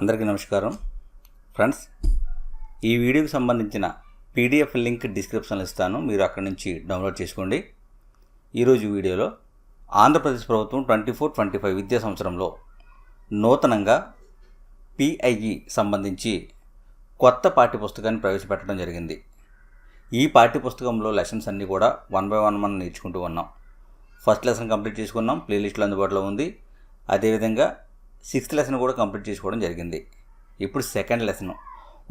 అందరికీ నమస్కారం. ఫ్రెండ్స్ ఈ వీడియోకి సంబంధించిన పీడిఎఫ్ లింక్ డిస్క్రిప్షన్లో ఇస్తాను. మీరు అక్కడి నుంచి డౌన్లోడ్ చేసుకోండి. ఈరోజు వీడియోలో ఆంధ్రప్రదేశ్ ప్రభుత్వం ట్వంటీ ఫోర్ ట్వంటీ ఫైవ్ విద్యా సంవత్సరంలో నూతనంగా పిఐఈ సంబంధించి కొత్త పాఠ్యపుస్తకాన్ని ప్రవేశపెట్టడం జరిగింది. ఈ పాఠ్యపుస్తకంలో లెసన్స్ అన్నీ కూడా వన్ బై వన్ మనం నేర్చుకుంటూ ఉన్నాం. ఫస్ట్ లెసన్ కంప్లీట్ చేసుకున్నాం. ప్లేలిస్ట్లో అందుబాటులో ఉంది. అదేవిధంగా సిక్స్త్ లెసన్ కూడా కంప్లీట్ చేసుకోవడం జరిగింది. ఇప్పుడు సెకండ్ లెసన్.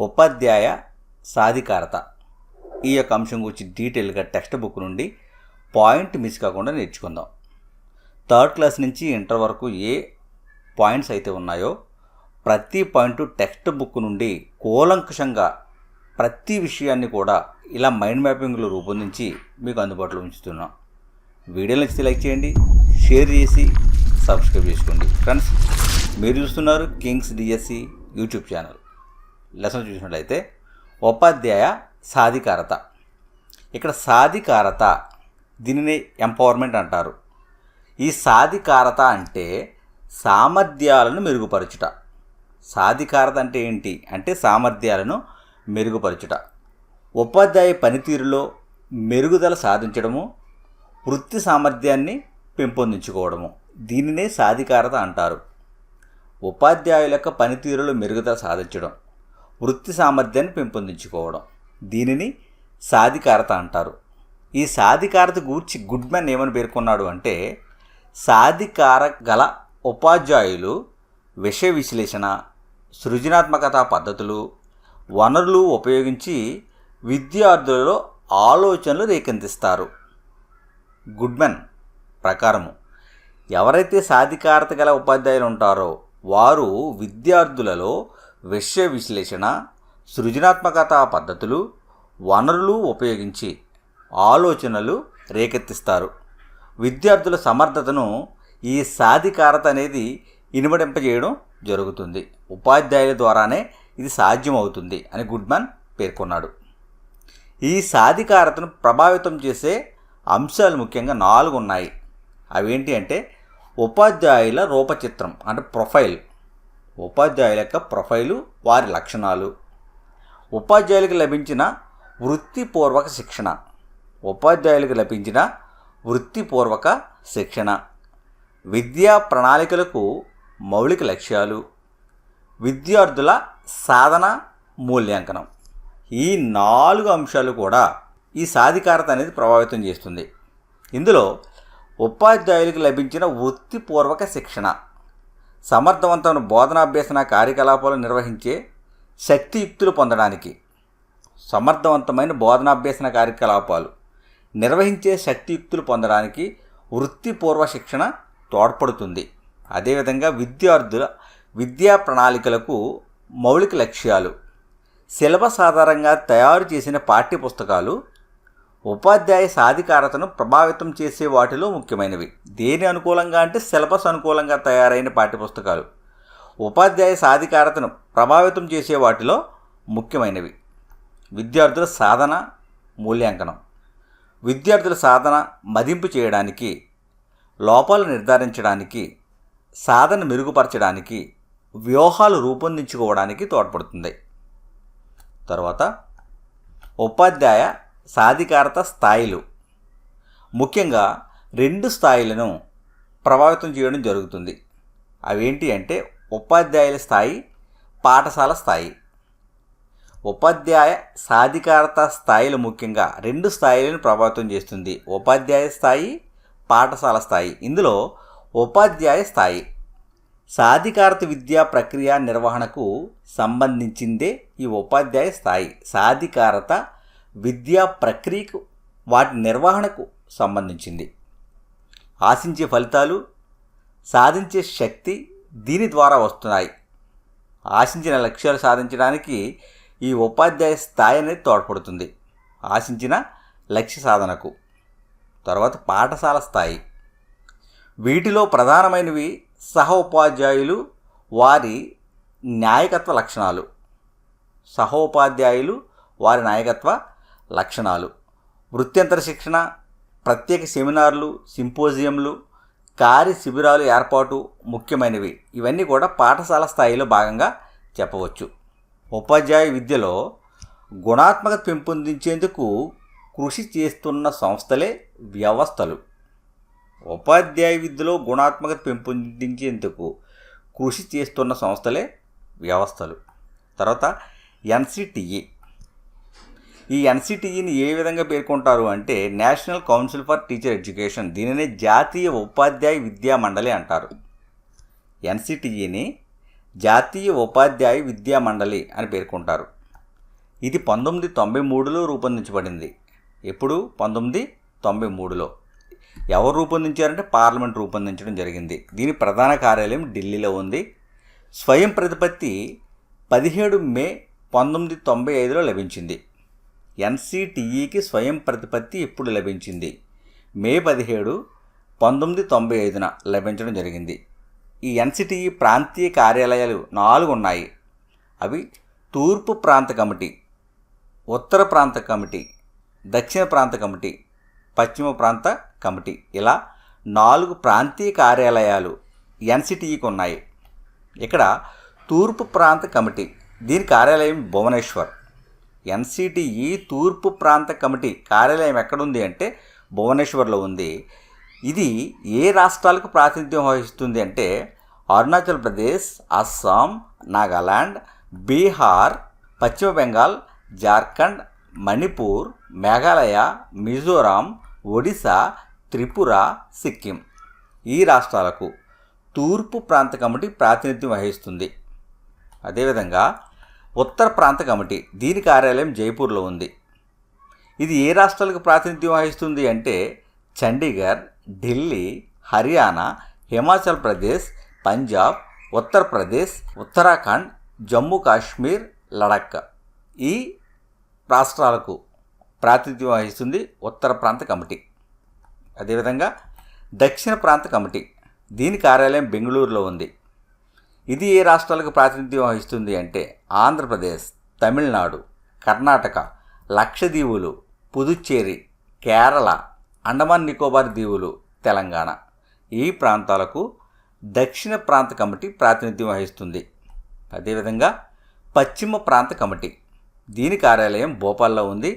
ఉపాధ్యాయ సాధికారత. ఈ యొక్క అంశం గురించి డీటెయిల్గా టెక్స్ట్ బుక్ నుండి పాయింట్ మిస్ కాకుండా నేర్చుకుందాం. థర్డ్ క్లాస్ నుంచి ఇంటర్ వరకు ఏ పాయింట్స్ అయితే ఉన్నాయో ప్రతి పాయింట్ టెక్స్ట్ బుక్ నుండి కూలంకషంగా ప్రతి విషయాన్ని కూడా ఇలా మైండ్ మ్యాపింగ్లో రూపొందించి మీకు అందుబాటులో ఉంచుతున్నాం. వీడియో నచ్చితే లైక్ చేయండి షేర్ చేసి సబ్స్క్రైబ్ చేసుకోండి. ఫ్రెండ్స్ మీరు చూస్తున్నారు kings DSC YouTube channel. Lesson చూసినట్లయితే ఉపాధ్యాయ సాధికారత. ఇక్కడ సాధికారత దీనిని ఎంపవర్మెంట్ అంటారు. ఈ సాధికారత అంటే సామర్థ్యాలను మెరుగుపరచుట. సాధికారత అంటే ఏంటి? అంటే సామర్థ్యాలను మెరుగుపరచుట. ఉపాధ్యాయ పనితీరులో మెరుగుదల సాధించడము వృత్తి సామర్థ్యాన్ని పెంపొందించుకోవడము. దీనినే సాధికారత అంటారు. ఉపాధ్యాయుల యొక్క పనితీరులో మెరుగుదల సాధించడం వృత్తి సామర్థ్యాన్ని పెంపొందించుకోవడం. దీనిని సాధికారత అంటారు. ఈ సాధికారత గూర్చి గుడ్మెన్ ఏమని పేర్కొన్నాడు అంటే సాధికార గల ఉపాధ్యాయులు విషయ విశ్లేషణ సృజనాత్మకత పద్ధతులు వనరులు ఉపయోగించి విద్యార్థులలో ఆలోచనలు రేకెందిస్తారు. గుడ్మెన్ ప్రకారము. ఎవరైతే సాధికారత గల ఉపాధ్యాయులు ఉంటారో వారు విద్యార్థులలో విషయ విశ్లేషణ సృజనాత్మకత పద్ధతులు వనరులు ఉపయోగించి ఆలోచనలు రేకెత్తిస్తారు. విద్యార్థుల సమర్థతను ఈ సాధికారత అనేది ఇనుమడింపజేయడం జరుగుతుంది. ఉపాధ్యాయుల ద్వారానే ఇది సాధ్యమవుతుంది అని గుడ్మన్ పేర్కొన్నాడు. ఈ సాధికారతను ప్రభావితం చేసే అంశాలు ముఖ్యంగా నాలుగు ఉన్నాయి అవేంటి అంటే ఉపాధ్యాయుల రూపచిత్రం అంటే ప్రొఫైల్. ఉపాధ్యాయుల యొక్క ప్రొఫైలు వారి లక్షణాలు. ఉపాధ్యాయులకు లభించిన వృత్తిపూర్వక శిక్షణ. ఉపాధ్యాయులకు లభించిన వృత్తిపూర్వక శిక్షణ. విద్యా ప్రణాళికలకు మౌలిక లక్ష్యాలు. విద్యార్థుల సాధన మూల్యాంకనం. ఈ నాలుగు అంశాలు కూడా ఈ సాధికారత అనేది ప్రభావితం చేస్తుంది. ఇందులో ఉపాధ్యాయులకు లభించిన వృత్తిపూర్వక శిక్షణ. సమర్థవంతమైన బోధనాభ్యసన కార్యకలాపాలు నిర్వహించే శక్తియుక్తులు పొందడానికి సమర్థవంతమైన బోధనాభ్యసన కార్యకలాపాలు నిర్వహించే శక్తియుక్తులు పొందడానికి వృత్తిపూర్వ శిక్షణ తోడ్పడుతుంది. అదేవిధంగా విద్యార్థుల విద్యా ప్రణాళికలకు మౌలిక లక్ష్యాలు సిలబస్ ఆధారంగా తయారు చేసిన పాఠ్యపుస్తకాలు ఉపాధ్యాయ సాధికారతను ప్రభావితం చేసే వాటిలో ముఖ్యమైనవి. దేని అనుకూలంగా అంటే సిలబస్ అనుకూలంగా తయారైన పాఠ్యపుస్తకాలు. ఉపాధ్యాయ సాధికారతను ప్రభావితం చేసే వాటిలో ముఖ్యమైనవి. విద్యార్థుల సాధన మూల్యాంకనం. విద్యార్థుల సాధన మదింపు చేయడానికి లోపాలు నిర్ధారించడానికి సాధన మెరుగుపరచడానికి వ్యూహాలు రూపొందించుకోవడానికి తోడ్పడుతుంది. తర్వాత ఉపాధ్యాయ సాధికారత స్థాయిలు. ముఖ్యంగా రెండు స్థాయిలను ప్రభావితం చేయడం జరుగుతుంది. అవేంటి అంటే ఉపాధ్యాయుల స్థాయి పాఠశాల స్థాయి. ఉపాధ్యాయ సాధికారత స్థాయిలు ముఖ్యంగా రెండు స్థాయిలను ప్రభావితం చేస్తుంది. ఉపాధ్యాయ స్థాయి పాఠశాల స్థాయి. ఇందులో ఉపాధ్యాయ స్థాయి. సాధికారత విద్యా ప్రక్రియ నిర్వహణకు సంబంధించిందే ఈ ఉపాధ్యాయ స్థాయి. సాధికారత విద్యా ప్రక్రియకు వాటి నిర్వహణకు సంబంధించింది. ఆశించే ఫలితాలు సాధించే శక్తి దీని ద్వారా వస్తున్నాయి. ఆశించిన లక్ష్యాలు సాధించడానికి ఈ ఉపాధ్యాయ స్థాయి అనేది తోడ్పడుతుంది. ఆశించిన లక్ష్య సాధనకు. తర్వాత పాఠశాల స్థాయి. వీటిలో ప్రధానమైనవి సహ ఉపాధ్యాయులు వారి నాయకత్వ లక్షణాలు. సహోపాధ్యాయులు వారి నాయకత్వ లక్షణాలు. వృత్యంతర శిక్షణ ప్రత్యేక సెమినార్లు సింపోజియంలు కార్య శిబిరాలు ఏర్పాటు ముఖ్యమైనవి. ఇవన్నీ కూడా పాఠశాల స్థాయిలో భాగంగా చెప్పవచ్చు. ఉపాధ్యాయ విద్యలో గుణాత్మకత పెంపొందించేందుకు కృషి చేస్తున్న సంస్థలే వ్యవస్థలు. ఉపాధ్యాయ విద్యలో గుణాత్మకత పెంపొందించేందుకు కృషి చేస్తున్న సంస్థలే వ్యవస్థలు. తర్వాత ఎన్సిటిఈ ఈ ఎన్సిటిఈని ఏ విధంగా పేర్కొంటారు అంటే national council for teacher education దీనిని జాతీయ ఉపాధ్యాయ విద్యా మండలి అంటారు. ఎన్సిటిఈని జాతీయ ఉపాధ్యాయ విద్యా మండలి అని పేర్కొంటారు. ఇది పంతొమ్మిది తొంభై మూడులో రూపొందించబడింది. ఎప్పుడు? పంతొమ్మిది తొంభై మూడులో. ఎవరు రూపొందించారంటే పార్లమెంట్ రూపొందించడం జరిగింది. దీని ప్రధాన కార్యాలయం ఢిల్లీలో ఉంది. స్వయం ప్రతిపత్తి పదిహేడు మే పంతొమ్మిది తొంభై ఐదులో లభించింది. ఎన్సిటిఈకి స్వయం ప్రతిపత్తి ఇప్పుడు లభించింది? మే పదిహేడు పంతొమ్మిది తొంభై ఐదున లభించడం జరిగింది. ఈ ఎన్సిటిఈ ప్రాంతీయ కార్యాలయాలు నాలుగు ఉన్నాయి. అవి తూర్పు ప్రాంత కమిటీ ఉత్తర ప్రాంత కమిటీ దక్షిణ ప్రాంత కమిటీ పశ్చిమ ప్రాంత కమిటీ ఇలా నాలుగు ప్రాంతీయ కార్యాలయాలు ఎన్సిటిఈకి ఉన్నాయి. ఇక్కడ తూర్పు ప్రాంత కమిటీ దీని కార్యాలయం భువనేశ్వర్. ఎన్సిటిఈ తూర్పు ప్రాంత కమిటీ కార్యాలయం ఎక్కడుంది అంటే భువనేశ్వర్లో ఉంది. ఇది ఏ రాష్ట్రాలకు ప్రాతినిధ్యం వహిస్తుంది అంటే అరుణాచల్ ప్రదేశ్ అస్సాం నాగాలాండ్ బీహార్ పశ్చిమ బెంగాల్ జార్ఖండ్ మణిపూర్ మేఘాలయ మిజోరాం ఒడిశా త్రిపుర సిక్కిం. ఈ రాష్ట్రాలకు తూర్పు ప్రాంత కమిటీ ప్రాతినిధ్యం వహిస్తుంది. అదేవిధంగా ఉత్తర ప్రాంత కమిటీ దీని కార్యాలయం జైపూర్లో ఉంది. ఇది ఏ రాష్ట్రాలకు ప్రాతినిధ్యం వహిస్తుంది అంటే చండీగఢ్ ఢిల్లీ హర్యానా హిమాచల్ ప్రదేశ్ పంజాబ్ ఉత్తరప్రదేశ్ ఉత్తరాఖండ్ జమ్మూ కాశ్మీర్ లడక్ ఈ రాష్ట్రాలకు ప్రాతినిధ్యం వహిస్తుంది ఉత్తర ప్రాంత కమిటీ. అదేవిధంగా దక్షిణ ప్రాంత కమిటీ దీని కార్యాలయం బెంగళూరులో ఉంది. ఇది ఏ రాష్ట్రాలకు ప్రాతినిధ్యం వహిస్తుంది అంటే ఆంధ్రప్రదేశ్ తమిళనాడు కర్ణాటక లక్షదీవులు పుదుచ్చేరి కేరళ అండమాన్ నికోబార్ దీవులు తెలంగాణ. ఈ ప్రాంతాలకు దక్షిణ ప్రాంత కమిటీ ప్రాతినిధ్యం వహిస్తుంది. అదేవిధంగా పశ్చిమ ప్రాంత కమిటీ. దీని కార్యాలయం భోపాల్లో ఉంది.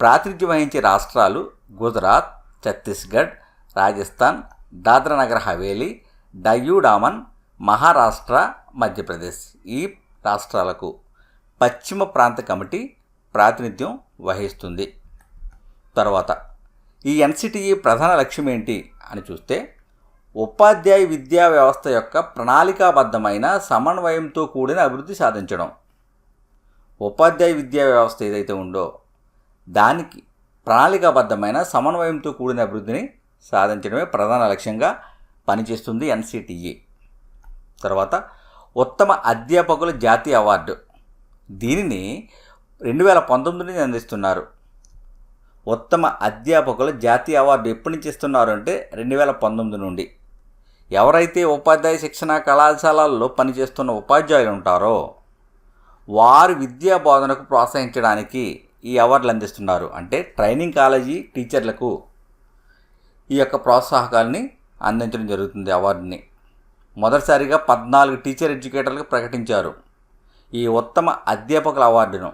ప్రాతినిధ్యం వహించే రాష్ట్రాలు గుజరాత్ ఛత్తీస్గఢ్ రాజస్థాన్ దాద్రా నగర్ హవేలీ డయ్యూ డామన్ మహారాష్ట్ర మధ్యప్రదేశ్ ఈ రాష్ట్రాలకు పశ్చిమ ప్రాంత కమిటీ ప్రాతినిధ్యం వహిస్తుంది. తర్వాత ఈ ఎన్సిటిఈ ప్రధాన లక్ష్యం ఏంటి అని చూస్తే ఉపాధ్యాయ విద్యా వ్యవస్థ యొక్క ప్రణాళికాబద్ధమైన సమన్వయంతో కూడిన అభివృద్ధి సాధించడం. ఉపాధ్యాయ విద్యా వ్యవస్థ ఏదైతే ఉందో దానికి ప్రణాళికాబద్ధమైన సమన్వయంతో కూడిన అభివృద్ధిని సాధించడమే ప్రధాన లక్ష్యంగా పనిచేస్తుంది ఎన్సిటిఈ. తర్వాత ఉత్తమ అధ్యాపకుల జాతీయ అవార్డు. దీనిని రెండు వేల పంతొమ్మిది నుంచి అందిస్తున్నారు. ఉత్తమ అధ్యాపకుల జాతీయ అవార్డు ఎప్పటి నుంచి ఇస్తున్నారు అంటే రెండు వేల పంతొమ్మిది నుండి. ఎవరైతే ఉపాధ్యాయ శిక్షణ కళాశాలల్లో పనిచేస్తున్న ఉపాధ్యాయులు ఉంటారో వారు విద్యా బోధనకు ప్రోత్సహించడానికి ఈ అవార్డులు అందిస్తున్నారు. అంటే ట్రైనింగ్ కాలేజీ టీచర్లకు ఈ యొక్క ప్రోత్సాహకాలని అందించడం జరుగుతుంది అవార్డుని. మొదటిసారిగా పద్నాలుగు టీచర్ ఎడ్యుకేటర్లకు ప్రకటించారు. ఈ ఉత్తమ అధ్యాపకుల అవార్డును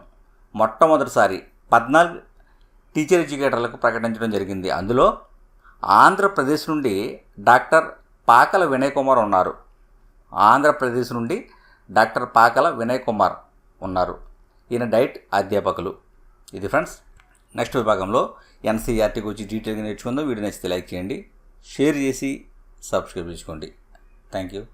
మొట్టమొదటిసారి పద్నాలుగు టీచర్ ఎడ్యుకేటర్లకు ప్రకటించడం జరిగింది. అందులో ఆంధ్రప్రదేశ్ నుండి డాక్టర్ పాకల వినయ్ కుమార్ ఉన్నారు. ఆంధ్రప్రదేశ్ నుండి డాక్టర్ పాకల వినయ్ కుమార్ ఉన్నారు. ఈయన డైట్ అధ్యాపకులు. ఇది ఫ్రెండ్స్ నెక్స్ట్ విభాగంలో ఎన్సీఆర్టీ గురించి డీటెయిల్గా నేర్చుకుందాం. వీడియో నచ్చితే లైక్ చేయండి షేర్ చేసి సబ్స్క్రైబ్ చేసుకోండి. Thank you.